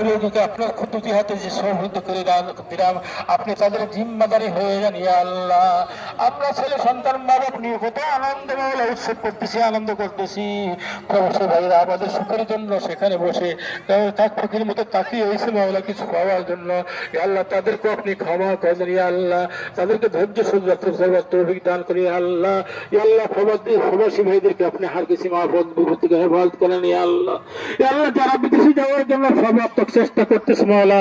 আপনার কুদরতি হাতে যে সমৃদ্ধ করে দিলাম, আপনি তাদের জিম্মাদারি হয়ে যান, ইয়া আল্লাহ। আমরা ছেলে সন্তান বাপ নিয়ে কত আনন্দ উৎসব করতেছি, আনন্দ করতেছি। প্রবাসী ভাইরা আমাদের সুখের জন্য সেখানে বসে তাক ফকির মতো তাকিয়ে হয়েছে মাওলা, কিছু পাওয়ার জন্য। ইয়া আল্লাহ তাদেরকে আপনি ক্ষমা করেন ইয়া আল্লাহ। তাদেরকে ধৈর্য সহ্য করবার তৌফিক দান করি আল্লাহ। ইয়া আল্লাহ, প্রবাসী প্রবাসী ভাইদেরকে আপনি হার কিছু মাহফত বিভূতিকে হেফাজত করেন, ইয়া আল্লাহ। ইয়া আল্লাহ, যারা বিদেশে যাওয়ার জন্য সর্বাত্মক চেষ্টা করতেছে মাওলা।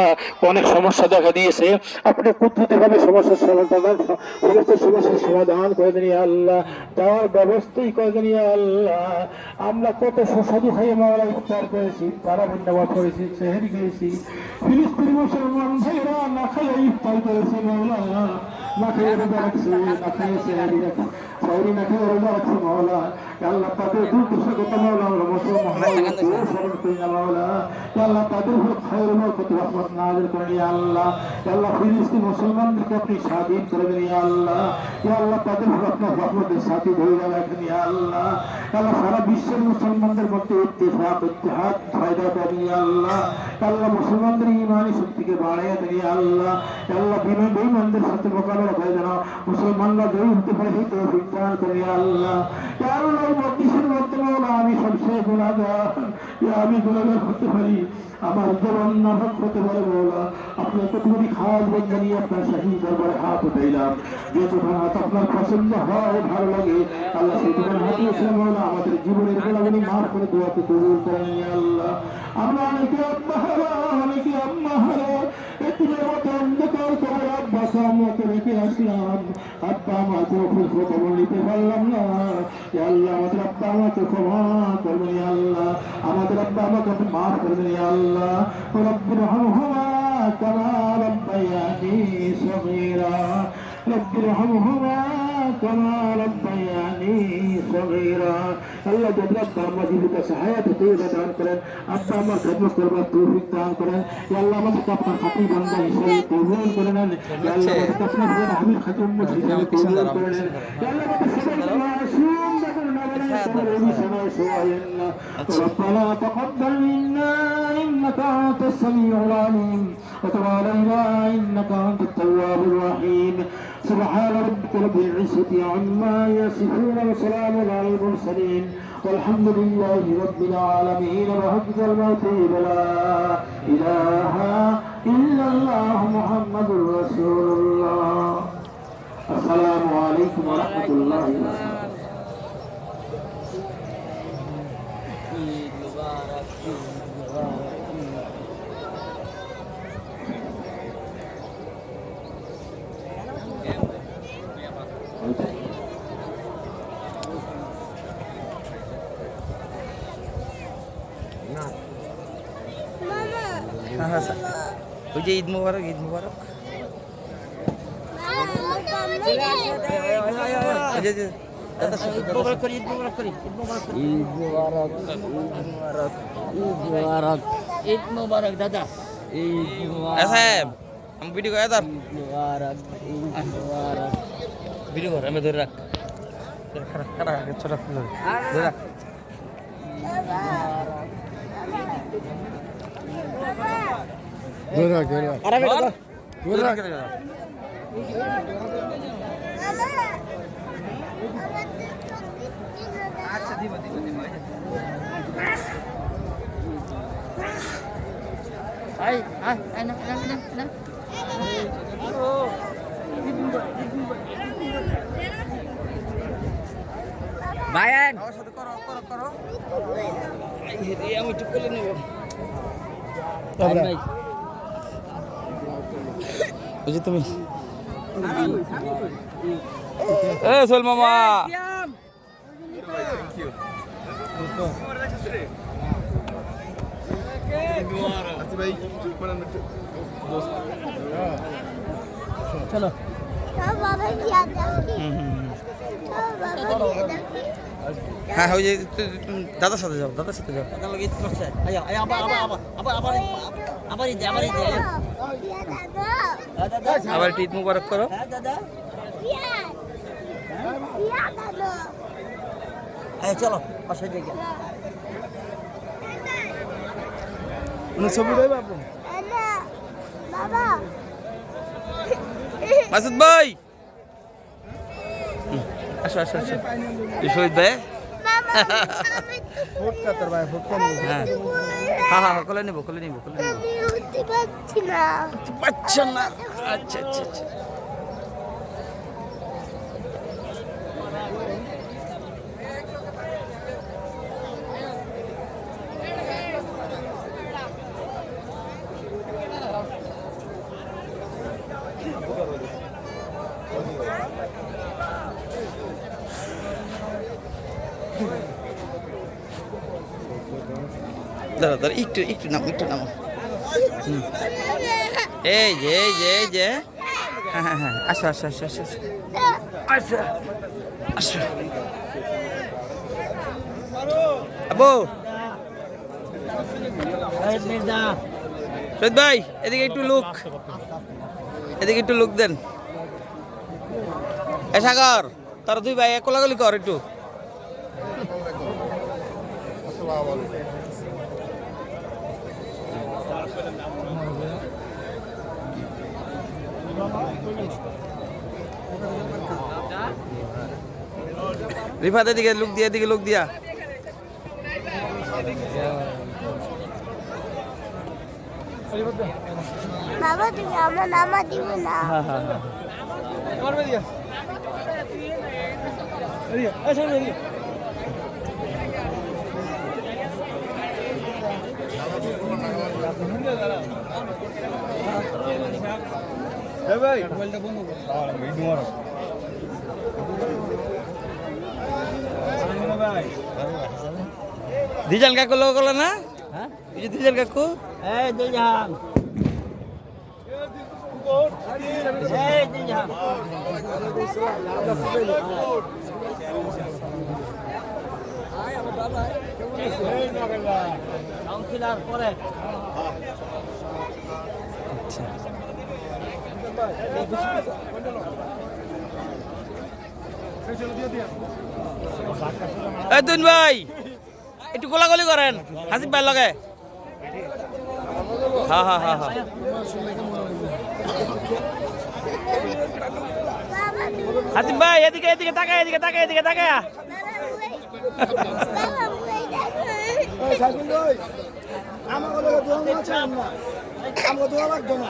অনেক সমস্যা দেখা দিয়েছে। আপনি কুদরতি ভাবে সমস্যার সমাধান সমস্ত সমস্যার সমাধান করে দেন আল্লাহ। যাওয়ার ব্যবস্থাই করে দেন আল্লাহ। আমরা কত সুস্বাদু খাইয়ে মাওলা ইফতার করেছি তারা বন্যাবাদ করেছি সেহেরি খেয়েছি ফিলিস্তিনি মুসলমান ভাইরা না খাইয়ে ইফতার করেছে মাওলা। না খাইয়ে রোজা রাখছে, না খাইয়ে সেহেরি রাখছে সাইরি না খাইয়ে রোজা রাখছে মাওলা। আল্লাহ তাদের দুর্দশাগত মাওলা আমরা মুসলমান মাওলা স্মরণ করি না মাওলা আল্লাহ তাদের উপর খায়ের বরকত রহমত নাযিল করেন ইয়া আল্লাহ আল্লাহ ফিলিস্তিন মুসলমানদেরকে আপনি স্বাধীন করে দেন ইয়া আল্লাহ ইয়া আল্লাহ তাদের সারা বিশ্বের মুসলমানদের মধ্যে ইত্তেফাক ইত্তেহাদ ফায়দা ইয়া আল্লাহ আল্লাহ মুসলমানদের ইমানি শক্তিকে বাড়াইয়া দিয়ে আল্লাহ আল্লাহ বিমান বেঈমানদের সাথে মোকাবেলা করে যেন মুসলমানরা জয়ী হতে পারে, সেই তৌফিক দান করে, আল্লাহ। আল্লাহ মধ্যে আমি সবচেয়ে গুনাহগার। আমি গুনাহগার হতে পারি। আমার জবান নাফক হতে পারে বলা আপনার কতগুলি খাওয়ার বন্ধ নিয়ে আপনার শাহী দরবারে হাত উঠাইলাম। যে তোমার হাত আপনার পছন্দ হয়, ভালো লাগে, আল্লাহ সেই তোমার হাত এসে মাওলা আমাদের জীবনের গোলাগুলি মাফ করে দোয়াকে কবুল করেন আল্লাহ। আমরা অনেকে আম্মা হারা অনেকে আম্মা হারা এতিমের মতো অন্ধকার করে আব্বা সামনে রেখে আসলাম আব্বা আমাকে খুব খবর নিতে পারলাম না। আল্লাহ, আমাদের আব্বা আমাকে ক্ষমা করবেন আল্লাহ। আমাদের আব্বা আমাকে মাফ করবেন আল্লাহ। রব্বি রহমহুমা কামা রব্বায়ানি সগীরা। রব্বি রহমহুমা কামা সগীরা আল্লাহ যাদের আব্বা আম্মা জীবিত সহায়তা তৈরি দান করেন আব্বা আমার খেদমত করবার তৌফিক দান করেন ইয়া আল্লাহ আমাদেরকে আপনার খাতি বান্দা হিসেবে কবুল করে নেন ইয়া আল্লাহ আমাদেরকে আপনার ঘরে হামিদ খাতি উম্মত হিসেবে কবুল করে নেন ইয়া আল্লাহ আমাদের সবাইকে মাসুম দেখুন না বলেন তোমার অভিশাপে শোয়ায়েন না ربنا تقبل منا انك انت السميع العليم وتب علينا انك انت التواب الرحيم سبحان ربك رب العزة عما يصفون وسلام على المرسلين والحمد لله رب العالمين وحفظ الموت لا إله إلا الله محمد رسول الله. السلام عليكم ورحمة الله وبركاته. হ্যাঁ স্যার। ওই যে ঈদ মুবারক ঈদ মুবারক। দাদা সাথে ঈদ মুবারক করি ঈদ মুবারক করি ঈদ মুবারক করি। ঈদ মুবারক ঈদ মুবারক ঈদ মুবারক ঈদ মুবারক দাদা। ঈদ মুবারক। সাহেব আমি ভিডিও করে দাও। মুবারক ঈদ মুবারক। ভিডিও কর আমি রাখ। ধরে রাখ ধরে রাখ ধরে রাখ আরে বেটা ধরে রাখ আচ্ছা দিব দিব দিব আই আই আই না না না না বায়ান সাথে করো করো করো আমি একটু করে নেব ভাই। ওই যে তুমি এ সোল মামা চলো হ্যাঁ ওই যে দাদার সাথে যাও দাদার সাথে যাও। আবার ঈদ মুবারক করো। হ্যাঁ চলো বাসায় যাই বাবা? মাসুদ ভাই! আসো আসো আসো। শহীদ ভাই? হ্যাঁ। হ্যাঁ হ্যাঁ কোলে নেব কোলে নেব আচ্ছা আচ্ছা আচ্ছা। দাঁড়া দাঁড়া একটু একটু নামো একটু নামো। এই যে এই যে এই যে। হ্যাঁ হ্যাঁ হ্যাঁ আসো আসো আসো আসো আসো। আসো। আসো। আবু। শহীদ ভাই এদিকে একটু লুক। এদিকে একটু লুক দেন। এ সাগর তোর দুই ভাই কোলাগুলি কর একটু। রিফাত এদিকে লুক দিয়া এদিকে লুক দিয়া। বাবা তুমি আমার নামা দিবে না। হ্যাঁ হ্যাঁ হ্যাঁ। দিজান কাকু লোক গেল না? হ্যাঁ? এই যে দিজান কাকু। এই দিজান কাউন্সিলর পরে এই দুন ভাই, একটু গোলাগুলি করেন হাসিব ভাই লগে। হ্যাঁ হ্যাঁ হ্যাঁ হ্যাঁ বাবা ভাই, এদিকে এদিকে তাকায় এদিকে তাকায় এদিকে মাছ আমরা দোয়া লাগতো না।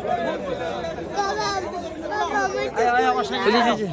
যে, যে, যে।